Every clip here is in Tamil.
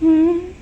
嗯。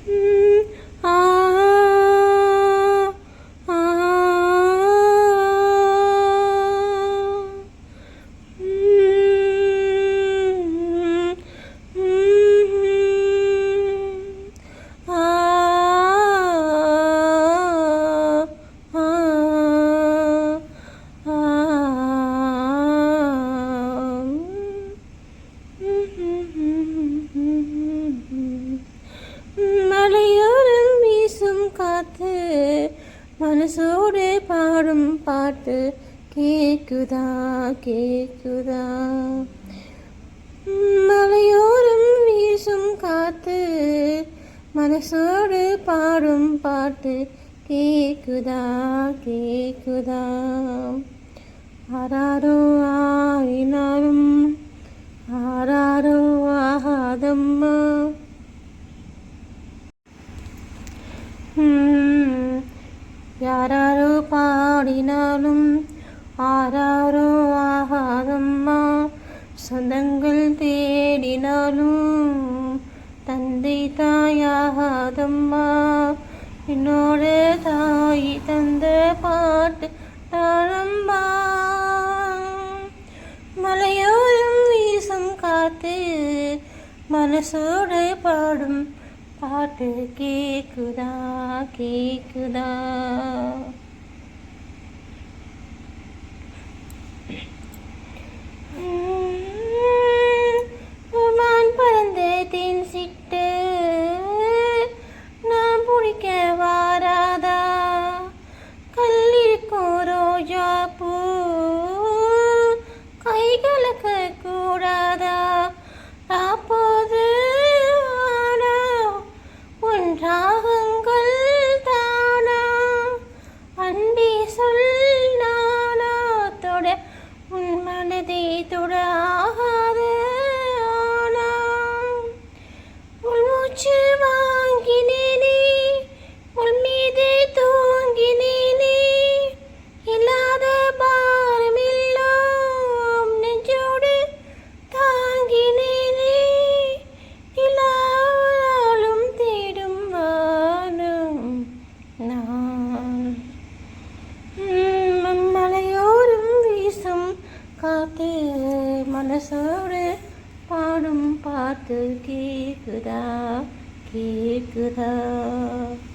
மனசோடு பாடும் பாட்டு கேக்குதா கேக்குதா? மலையோரம் வீசும் காத்து மனசோடு பாடும் பாட்டு கேக்குதா கேக்குதா? ஆராரோ ஆரினா என்னோட தாய் தந்த பாட்டு தாளம்பா மலையோரம் வீசும் காத்து மனசோடு பாடும் பாட்டு கேக்குதா கேக்குதா. job. 아들 깨끗다 그, 깨끗다.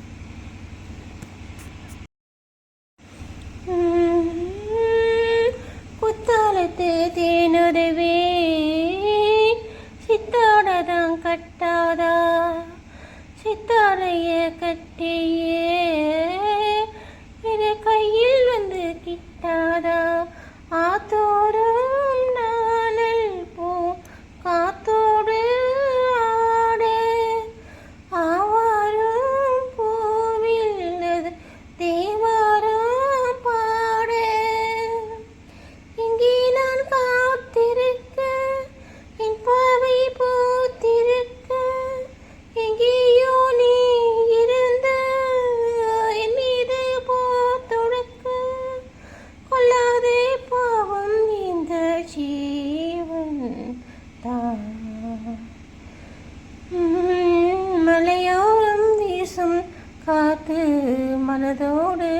மனதோடு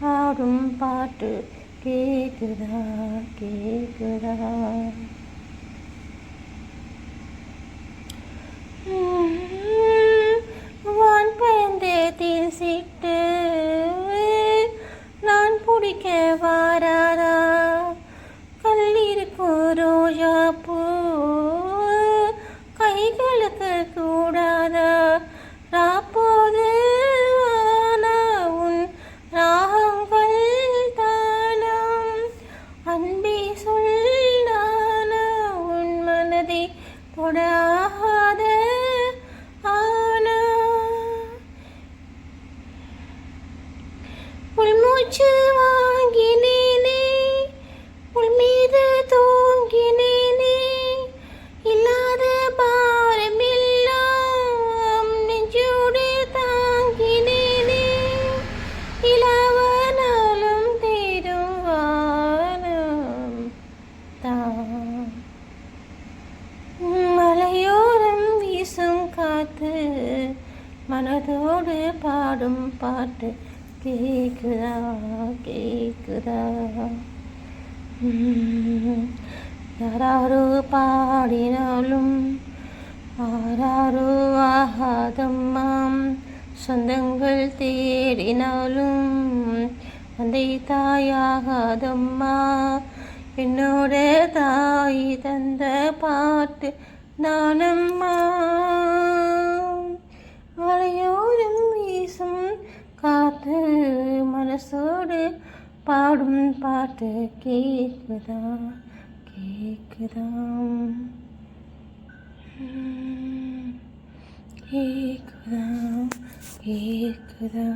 பாடும் பாட்டு கேட்குதா கேட்குதா போடாத ஆனா. உள்மூச்சு வா. மனதோடு பாடும் பாட்டு கேக்குதா கேக்குதா? யாராரோ பாடினாலும் ஆராரோ ஆகாதம்மாம். சொந்தங்கள் தேடினாலும் தந்தை தாயாகாதம்மா. என்னோட தாய் தந்த பாட்டு நானம்மா மலையோரம் வீசும் காத்து மனசோடு பாடும் பாட்டு கேக்குதா? கேக்குதா? உம், கேக்குதா? கேக்குதா?